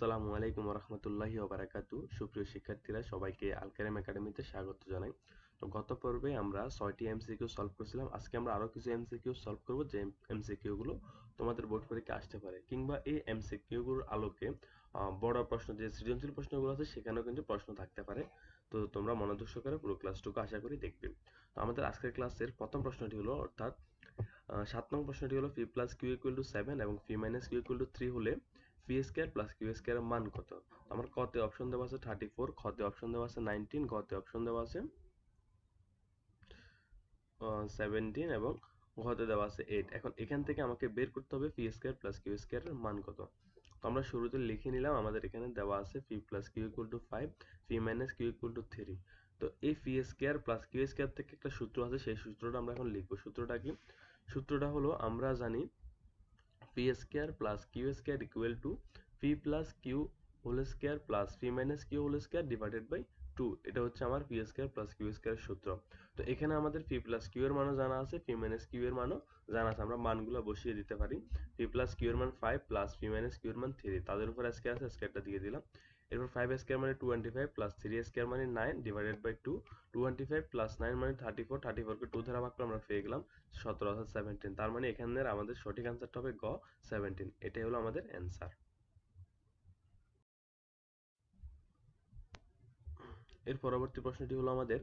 আসসালামু আলাইকুম রহমতুল্লাহি ওবারাকাতু। সুপ্রিয় শিক্ষার্থীরা, সবাইকে আলকারিম একাডেমিতে স্বাগত জানাই। তো গত পর্বে আমরা ছয়টি এমসিকিউ সলভ করেছিলাম। আজকে আমরা আরও কিছু এমসিকিউ সলভ করব, যে এমসিকিউ গুলো তোমাদের বোর্ড পরীক্ষা আসতে পারে। কিংবা এই এমসিকিউ গুলোর আলোকে বড় প্রশ্ন, যে সৃজনশীল প্রশ্নগুলো আছে, সেখানেও কিন্তু প্রশ্ন থাকতে পারে। তো তোমরা মনোযোগ সহকারে পুরো ক্লাসটুকু আশা করি দেখবে। তো আমাদের আজকের ক্লাসের প্রথম প্রশ্নটি হলো, অর্থাৎ সাত নং প্রশ্নটি হলো, P plus Q equal to seven এবং P minus Q equal to three হলে পি স্কোয়ার প্লাস কিউ স্কোয়ারের মান কত? আমার কতে অপশন দেওয়া আছে থার্টি ফোর খতে অপশন দেওয়া আছে নাইনটিন গতে অপশন দেওয়া আছে সেভেন্টিন এবং ঘতে দেওয়া আছে এইট এখন এখান থেকে আমাকে বের করতে হবে পি স্কোয়ার প্লাস কিউ স্কোয়ারের মান কত। তো আমরা শুরুতে লিখে নিলাম, আমাদের এখানে দেওয়া আছে P plus Q equal to five P minus Q equal to three তো এই P square plus Q square থেকে একটা সূত্র আছে, সেই সূত্রটা আমরা এখন লিখব। সূত্রটা কি? সূত্রটা হলো, আমরা জানি P square plus Q square equal to P plus Q whole square plus P minus Q whole square divided by two এটা হচ্ছে আমার P square plus Q square সূত্র। তো এখানে আমাদের পি প্লাস কিউ এর মানও জানা আছে পি মাইনাস কিউ এর মানও জানা আছে। আমরা মানগুলো বসিয়ে দিতে পারি। পি প্লাস কিউ এর মান five plus P minus Q এর মান থ্রি তাদের উপর স্কোয়ার আছে স্কোয়ারটা দিয়ে দিলাম। এরপর ফাইভ স্কোয়ার মানে twenty five plus three square মানে nine divided by two twenty five plus nine মানে থার্টি ফোর থার্টি ফোরকে টু ধারা ভাগ করে আমরা পেয়ে গেলাম সতেরো অর্থাৎ সেভেন্টিন তার মানে এখানের আমাদের সঠিক অ্যান্সারটা হবে গ সেভেন্টিন এটাই হলো আমাদের অ্যান্সার এর পরবর্তী প্রশ্নটি হলো আমাদের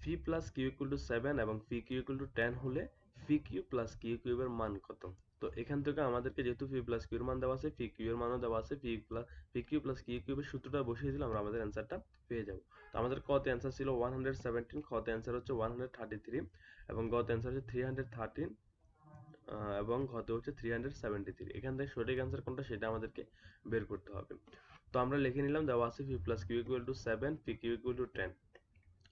P plus Q equal to seven এবং P Q equal to ten হলে ফি কিউ প্লাস কিউ কিউবের মান কত? তো এখান থেকে আমাদেরকে যেহেতু ফি প্লাস কিউর মান দেওয়া আছে ফি কিউ এর মানও দেওয়া আছে P plus P Q plus Q কিউবের সূত্রটা বসিয়ে দিলে আমরা আমাদের অ্যান্সারটা পেয়ে যাব। তো আমাদের কত অ্যান্সার ছিল ওয়ান হান্ড্রেড সেভেন্টিন কত অ্যান্সার হচ্ছে ওয়ান হান্ড্রেড থার্টি থ্রি এবং গত অ্যান্সার হচ্ছে থ্রি হান্ড্রেড থার্টিন এবং ঘতে হচ্ছে থ্রি হান্ড্রেড সেভেন্টি থ্রি এখান থেকে সঠিক অ্যান্সার কোনটা সেটা আমাদেরকে বের করতে হবে। তো আমরা লিখে নিলাম, দেওয়া আছে p plus q equal to seven p q equal to ten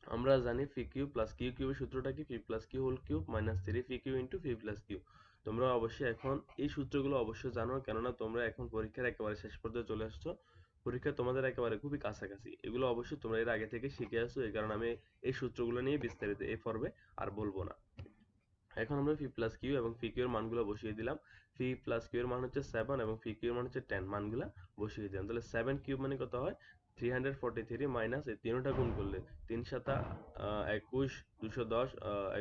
আমরা জানি পি কিউ প্লাস কিউ কিউবের সূত্রটা কি? P plus q whole cube minus three p q into p plus q তোমরা অবশ্যই এখন এই সূত্রগুলো অবশ্যই জানো, কেননা তোমরা এখন পরীক্ষার একেবারে শেষ পর্যায়ে চলে আসছো। পরীক্ষা তোমাদের একেবারে খুবই কাছাকাছি। এগুলো অবশ্যই তোমরা এর আগে থেকে শিখে আসছো এই কারণে আমি এই সূত্রগুলো নিয়ে বিস্তারিত এই পর্বে আর বলব না। এখন আমরা ফি প্লাস কিউ এবং ফি কিউ এর মানগুলো বসিয়ে দিলাম। ফি প্লাস কিউ এর মান হচ্ছে সেভেন এবং ফি কিউ এর মান হচ্ছে টেন মানগুলো বসিয়ে দিলাম। তাহলে সেভেন কিউব মানে কত হয়? Three hundred forty three minus এই তিনটা গুণ করলে তিন সাতা একুশ, দুশো দশ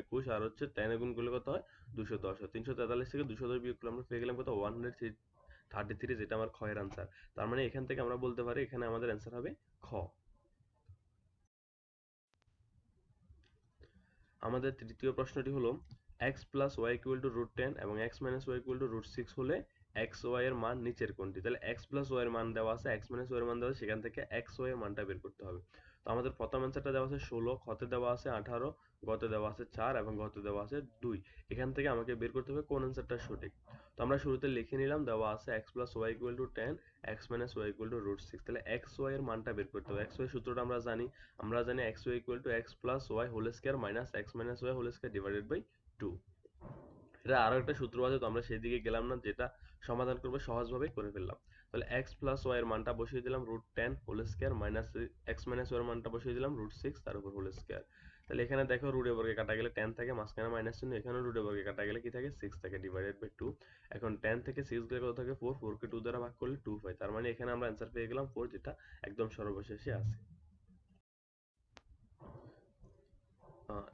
একুশ আর হচ্ছে টেনে গুণ করলে কত হয়? দুশো দশ। তিনশো তেতাল্লিশ থেকে দুশো দশ বিয়োগ করলে আমরা পেয়ে গেলাম কত? ওয়ান হান্ড্রেড থার্টি থ্রি যেটা আমার খয়ের আনসার তার মানে এখান থেকে আমরা বলতে পারি এখানে আমাদের অ্যান্সার হবে খ। আমাদের তৃতীয় প্রশ্নটি হলো x plus y equal to root ten এবং x minus y equal to root six হলে এক্স ওয়াই এর মান নিচের কোনটি? তাহলে এক্স প্লাস ওয়াই এর মান দেওয়া আছে এক্স মাইনাস ওয়াই এর মান দেওয়া আছে, সেখান থেকে এক্স ওয়াই এর মানটা বের করতে হবে। তো আমাদের প্রথম অ্যান্সারটা দেওয়া আছে ষোলো খতে দেওয়া আছে আঠারো, গতে দেওয়া আছে চার এবং গতে দেওয়া আছে দুই। এখান থেকে আমাকে বের করতে হবে কোন অ্যান্সারটা সঠিক? তো আমরা শুরুতে লিখে নিলাম, দেওয়া আছে x plus y equal to ten x minus y equal to root six তাহলে এক্স ওয়াই এর মানটা বের করতে হবে। এক্স ওয়াই সূত্রটা আমরা জানি। আমরা জানি x y equal to x plus y whole square minus x minus y whole square divided by two এটা আরও একটা সূত্র আছে, তো আমরা সেই দিকে গেলাম না, যেটা সমাধান করব সহজভাবে করে ফেললাম। তাহলে এক্স প্লাস ওয়াই এর মানটা বসিয়ে দিলাম root ten whole square minus x minus y এর মানটা বসিয়ে দিলাম রুট সিক্স তার উপর হোল স্কোয়ার তাহলে এখানে দেখো রুটে বর্গে কাটা গেলে টেন থাকে, মাঝখানে মাইনাস চিহ্ন এখানেও রুটে বর্গে কাটা গেলে কি থাকে? সিক্স থাকে ডিভাইডেড বাই টু এখন টেন থেকে সিক্স গেলে কত থাকে? ফোর ফোরকে টু দ্বারা ভাগ করলে টু পাই। তার মানে এখানে আমরা অ্যান্সার পেয়ে গেলাম ফোর যেটা একদম সর্বশেষে আছে।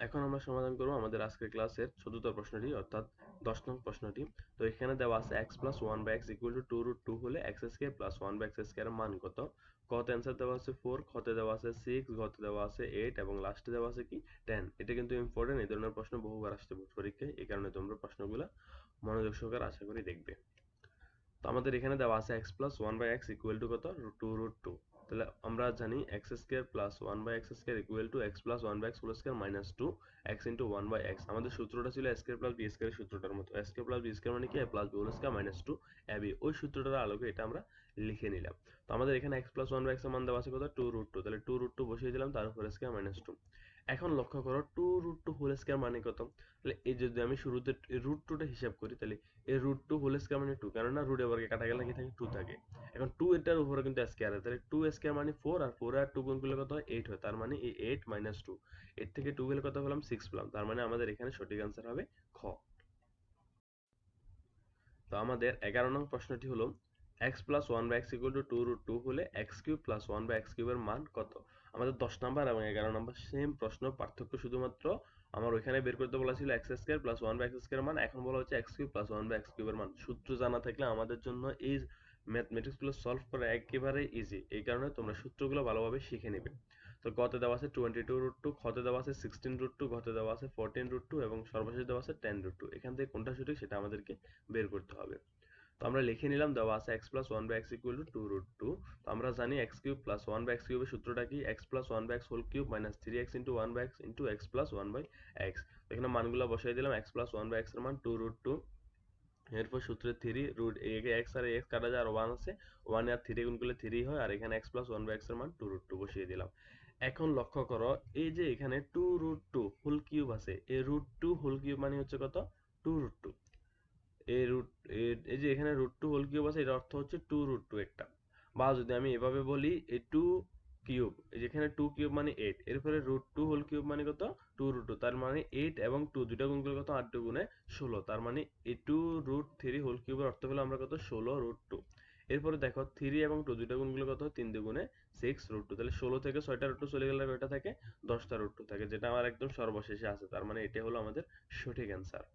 এখন আমরা সমাধান করব আমাদের আজকের ক্লাসের চতুর্থ প্রশ্নটি, অর্থাৎ দশ নং প্রশ্নটি। তো এখানে দেওয়া আছে x plus one by x equal to two root two হলে x square plus one by x square মান কত? কত অ্যান্সার দেওয়া আছে ফোর খতে দেওয়া আছে সিক্স ঘতে দেওয়া আছে এইট এবং লাস্টে দেওয়া আছে কি? টেন এটা কিন্তু ইম্পর্টেন্ট এই ধরনের প্রশ্ন বহুবার আসতে পরীক্ষায়, এই কারণে তোমরা প্রশ্নগুলো মনোযোগ সহকারে আশা করি দেখবে। তো আমাদের এখানে দেওয়া আছে x plus one by x equal to কত? টু রুট টু তাহলে আমরা জানি x square plus one by x square equal to x plus one by x square minus two x into one by x আমাদের সূত্রটা ছিল square plus B square সূত্রটার মতো। Square plus B square মানে কি? A plus b whole square minus two a ওই সূত্রটার আলোকে এটা আমরা লিখে নিলাম। তো আমাদের এখানে x plus one by x মান দেওয়া আছে কত টু রুট টু তাহলে টু রুট টু বসিয়ে দিলাম, তার উপর স্কোয়ার মাইনাস টু এখন লক্ষ্য করো two root two whole square মানে কত? তাহলে এই যদি আমি শুরুতে রুট টুটা হিসাব করি, তাহলে এই রুট টু হোল স্কোয়ার মানে টু কেননা রুটে বর্গে কাটা গেলে কি থাকে টু থাকে। এখন টু এটার উপরে কিন্তু স্কোয়ার আছে, তাহলে টু স্কোয়ার মানে ফোর আর ফোর আর টু গুণ করলে কত হয় এইট হয়, তার মানে এই এইট মাইনাস টু এর থেকে টু গেলে কত পেলাম সিক্স পেলাম, তার মানে আমাদের এখানে সঠিক আনসার হবে খ। তো আমাদের এগারো নং প্রশ্নটি হলো x plus one by x equal to two root two হলে x cube plus one by x কিউবের মান কত? আমাদের দশ নাম্বার এবং এগারো নাম্বার সেম প্রশ্ন, পার্থক্য শুধুমাত্র আমার ওইখানে বের করতে বলা ছিল x square plus one by x square মান, এখন বলা হচ্ছে x cube plus one by x কিউবের মান। সূত্র জানা থাকলে আমাদের জন্য এই ম্যাথমেটিক্সগুলো সলভ করা একেবারে ইজি এই কারণে তোমরা সূত্রগুলো ভালোভাবে শিখে নেবে। তো গতে দেওয়া আছে টোয়েন্টি টু রুট টু খতে দেওয়া আছে সিক্সটিন রুট টু ঘতে দেওয়া আছে ফোরটিন রুট টু এবং সর্বশেষ দেওয়া আছে টেন রুট টু এখান থেকে কোনটা সঠিক সেটা আমাদেরকে বের করতে হবে। তো আমরা লিখে নিলাম দেওয়া আছে x plus one by x equal to root two তো আমরা জানি x cube plus one by x কিউবের সূত্রটা কি? X plus one by x whole cube minus three x into one by x into x plus one by x এখানে মানগুলো বসাই দিলাম এক্স প্লাস ওয়ান বাই এক্সের মান টু রুট টু এরপর সূত্রে থ্রি রুট একে এক্স আর এক্স কাটা যায়, আর ওয়ান আছে। ওয়ান আর থ্রি গুণ করলে থ্রি হয়, আর এখানে এক্স প্লাস ওয়ান বাই এক্সের মান টু রুট টু বসিয়ে দিলাম। এখন লক্ষ্য করো, এই যে এখানে two root two whole cube আছে এই রুট টু হোল কিউব মানে হচ্ছে কত? টু রুট টু এই রুট এই যে এখানে রুট টু হোল কিউব আছে, এর অর্থ হচ্ছে টু রুট টু একটা। বা যদি আমি এভাবে বলি এই টু কিউব যেখানে টু কিউব মানে এইট এরপরে রুট টু হোল কিউব মানে কত? টু রুট টু তার মানে এইট এবং টু দুইটা গুণ করলে কত? আট টু গুণে ষোলো, তার মানে এই টু রুট থ্রি হোল কিউবের অর্থ হলো আমরা কত? ষোলো রুট টু এরপরে দেখো থ্রি এবং টু দুইটা গুণ করলে কত? তিন দুগুণে সিক্স রুট টু তাহলে ষোলো থেকে ছয়টা রুট টু চলে গেলে কয়টা থাকে? দশটা রুট টু থাকে, যেটা আমার একদম সর্বশেষে আছে, তার মানে এটা হলো আমাদের সঠিক অ্যান্সার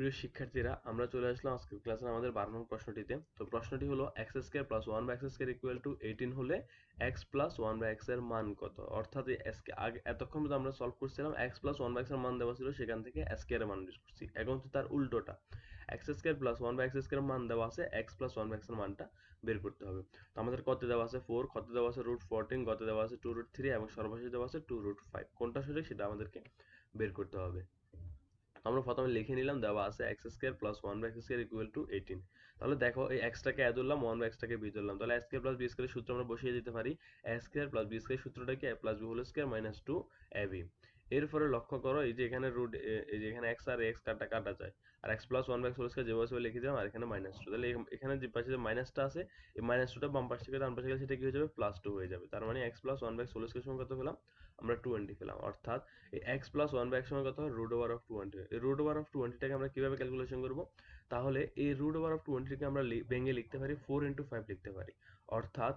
প্রিয় শিক্ষার্থীরা, আমরা চলে আসলাম আজকের ক্লাসের আমাদের বারো নং প্রশ্নটিতে। তো প্রশ্নটি হলো x square plus one by x square equal to eighteen হলে এক্স প্লাস ওয়ান বাই এক্সের মান কত? অর্থাৎ এসকে আগে, এতক্ষণ পর্যন্ত আমরা সলভ করছিলাম এক্স প্লাস ওয়ান বাই এক্সের মান দেওয়া ছিল, সেখান থেকে স্কোয়ার এর মান বের করছি। এখন হচ্ছে তার উল্টোটা। X square plus one by x square মান দেওয়া আছে এক্স প্লাস ওয়ান বাই এক্সের মানটা বের করতে হবে। তো আমাদের কত দেওয়া আছে ফোর কত দেওয়া আছে রুট ফোরটিন কত দেওয়া আছে টু রুট থ্রি এবং সর্বশেষ দেওয়া আছে টু রুট ফাইভ কোনটা সঠিক সেটা আমাদেরকে বের করতে হবে। আমরা প্রথমে লিখে নিলাম, দেওয়া আছে x square plus one by x square equal to eighteen তাহলে দেখো, এই এক্সটাকে এ ধরলাম ওয়ান বাই এক্সটাকে বি ধরলাম তাহলে এক্স স্কোয়ার প্লাস বি স্কোয়ারের সূত্র আমরা বসিয়ে দিতে পারি। X square plus b square সূত্রটা কি a plus b whole square minus two a এরপরে লক্ষ্য করো, এই যে এখানে রুট এই যে এখানে এক্স আর এক্স কাটা কাটা যায়। আর x plus one by square যেভাবে লিখে দিলাম, আর এখানে মাইনাস টু তাহলে এখানে যে পাশে যে মাইনাসটা আছে, এই মাইনাস টুটা বাম পাশ থেকে ডান পাশে গেলে সেটা কি হয়ে যাবে? প্লাস টু হয়ে যাবে। তার মানে x plus one by square সমান কত পেলাম? আমরা টোয়েন্টি পেলাম। অর্থাৎ এই x plus one by x সমান কত হয়? রুট ওভার অফ টোয়েন্টি এই রুট ওভার অফ টোয়েন্টিটাকে আমরা কীভাবে ক্যালকুলেশন করব? তাহলে এই রুট ওভার অফ টোয়েন্টিকে আমরা ভেঙে লিখতে পারি ফোর ইন্টু ফাইভ লিখতে পারি। অর্থাৎ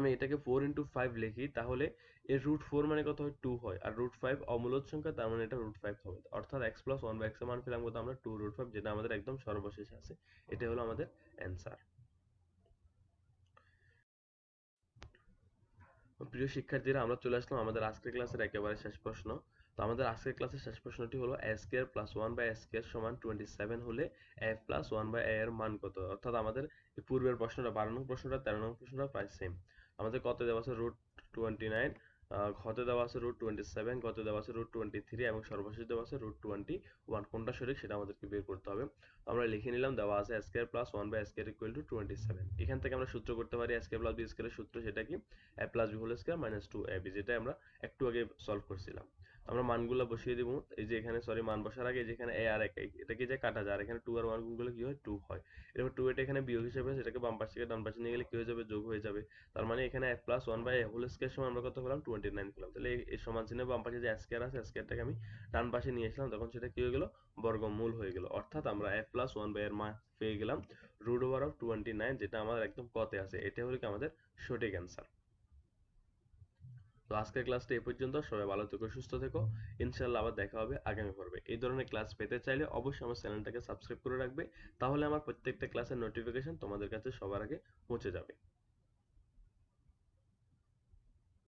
আমি এটাকে ফোর ইন্টু ফাইভ লিখি, তাহলে এর রুট ফোর মানে কত হয়? টু হয়। আর রুট ফাইভ অমূলত সংখ্যা, তার মানে এটা রুট ফাইভ হবে। অর্থাৎ x plus one by x মান পেলাম কত? আমরা টু রুট ফাইভ যেটা আমাদের একদম সর্বশেষে আছে। এটা হলো আমাদের অ্যান্সার প্রিয় শিক্ষার্থীরা, আমরা চলে আসলাম আমাদের আজকের ক্লাসের একেবারে শেষ প্রশ্ন। তো আমাদের আজকের ক্লাসের শেষ প্রশ্নটি হলো a square plus one by square সমান টোয়েন্টি সেভেন হলে a plus one by a এর মান কত? অর্থাৎ আমাদের পূর্বের প্রশ্নটা, বারো নং প্রশ্নটা, তেরো নং প্রশ্নটা প্রায় সেম আমাদের কত দেওয়া আছে রুট টোয়েন্টি নাইন ঘতে দেওয়া আছে রুট টোয়েন্টি সেভেন গতে দেওয়া আছে রুট টোয়েন্টি থ্রি এবং সর্বশেষ দেওয়া আছে রুট টোয়েন্টি ওয়ান কোনটা সঠিক সেটা আমাদেরকে বের করতে হবে। আমরা লিখে নিলাম, দেওয়া আছে square plus one by square equal to twenty seven এখান থেকে আমরা সূত্র করতে পারি স্কোয়ার প্লাস বি স্কোয়ারের সূত্র সেটা কি? A plus b whole square minus two a b যেটা আমরা একটু আগে সলভ করছিলাম। আমরা মানগুলো বসিয়ে দিব। এই যে এখানে সরি মান বসার আগে যেখানে এ আর এক এটা কি যে কাটা যায়, আর এখানে টু আর ওয়ান গুণগুলো কি হয়? টু হয়। এরপর টু এটা এখানে বিয়োগ হিসেবে সেটাকে বাম পাশ থেকে ডান পাশে নিয়ে গেলে কি হয়ে যাবে? যোগ হয়ে যাবে। তার মানে এখানে a plus one by whole square সময় আমরা কত পেলাম? টোয়েন্টি নাইন পেলাম। তাহলে এই সমান চিহ্নে বাম পাশে যে স্কোয়ার আছে স্কোয়ারটাকে আমি ডান পাশে নিয়ে আসলাম, তখন সেটা কি হয়ে গেল? বর্গমূল হয়ে গেল। অর্থাৎ আমরা এ প্লাস ওয়ান বাই এর মান পেয়ে গেলাম। Root over of twenty nine যেটা আমাদের একদম কতে আছে। এটা হলো কি আমাদের সঠিক অ্যান্সার তো আজকের ক্লাসটা এই পর্যন্ত। সবাই ভালো থেকো, সুস্থ থেকো। ইনশাল্লাহ আবার দেখা হবে আগামী পর্বে। এই ধরনের ক্লাস পেতে চাইলে অবশ্যই আমার চ্যানেলটাকে সাবস্ক্রাইব করে রাখবে। তাহলে আমার প্রত্যেকটা ক্লাসের নোটিফিকেশন তোমাদের কাছে সবার আগে পৌঁছে যাবে।